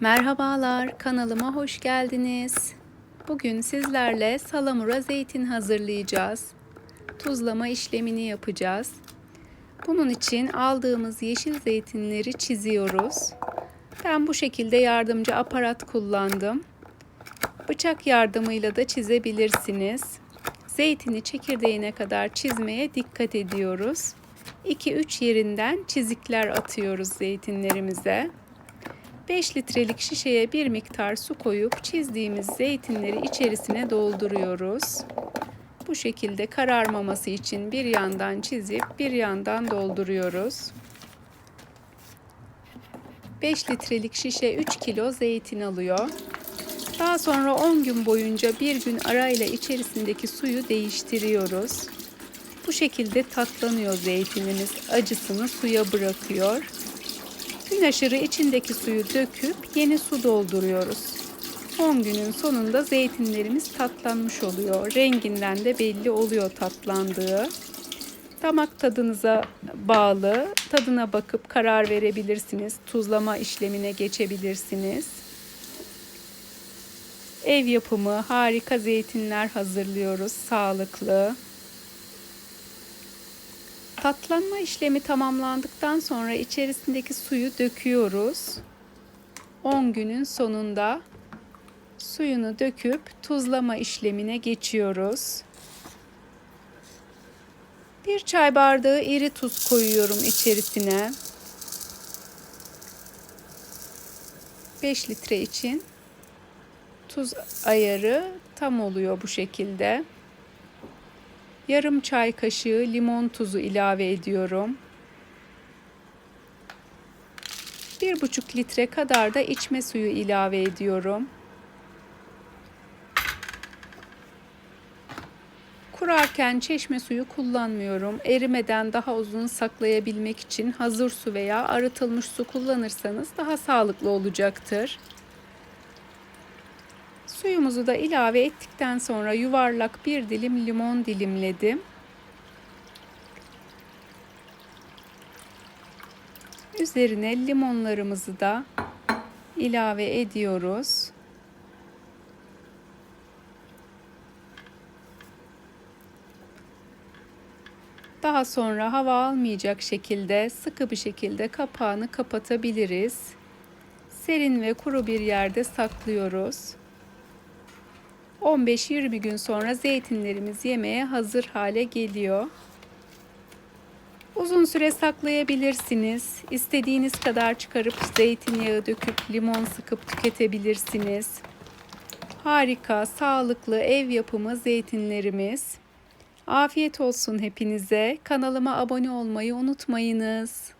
Merhabalar, kanalıma hoş geldiniz. Bugün sizlerle salamura zeytin hazırlayacağız. Tuzlama işlemini yapacağız. Bunun için aldığımız yeşil zeytinleri çiziyoruz. Ben bu şekilde yardımcı aparat kullandım. Bıçak yardımıyla da çizebilirsiniz. Zeytini çekirdeğine kadar çizmeye dikkat ediyoruz. 2-3 yerinden çizikler atıyoruz zeytinlerimize. 5 litrelik şişeye bir miktar su koyup çizdiğimiz zeytinleri içerisine dolduruyoruz. Bu şekilde kararmaması için bir yandan çizip bir yandan dolduruyoruz. 5 litrelik şişe 3 kilo zeytin alıyor. Daha sonra 10 gün boyunca bir gün arayla içerisindeki suyu değiştiriyoruz. Bu şekilde tatlanıyor zeytinimiz. Acısını suya bırakıyor. Aşırı içindeki suyu döküp yeni su dolduruyoruz. 10 günün sonunda zeytinlerimiz tatlanmış oluyor. Renginden de belli oluyor tatlandığı. Damak tadınıza bağlı. Tadına bakıp karar verebilirsiniz. Tuzlama işlemine geçebilirsiniz. Ev yapımı harika zeytinler hazırlıyoruz. Sağlıklı. Tatlanma işlemi tamamlandıktan sonra içerisindeki suyu döküyoruz. 10 günün sonunda suyunu döküp tuzlama işlemine geçiyoruz. Bir çay bardağı iri tuz koyuyorum içerisine. 5 litre için tuz ayarı tam oluyor bu şekilde. Yarım çay kaşığı limon tuzu ilave ediyorum. Bir buçuk litre kadar da içme suyu ilave ediyorum. Kurarken çeşme suyu kullanmıyorum. Erimeden daha uzun saklayabilmek için hazır su veya arıtılmış su kullanırsanız daha sağlıklı olacaktır. Suyumuzu da ilave ettikten sonra yuvarlak bir dilim limon dilimledim. Üzerine limonlarımızı da ilave ediyoruz. Daha sonra hava almayacak şekilde sıkı bir şekilde kapağını kapatabiliriz. Serin ve kuru bir yerde saklıyoruz. 15-20 gün sonra zeytinlerimiz yemeğe hazır hale geliyor. Uzun süre saklayabilirsiniz. İstediğiniz kadar çıkarıp zeytinyağı döküp limon sıkıp tüketebilirsiniz. Harika, sağlıklı ev yapımı zeytinlerimiz. Afiyet olsun hepinize. Kanalıma abone olmayı unutmayınız.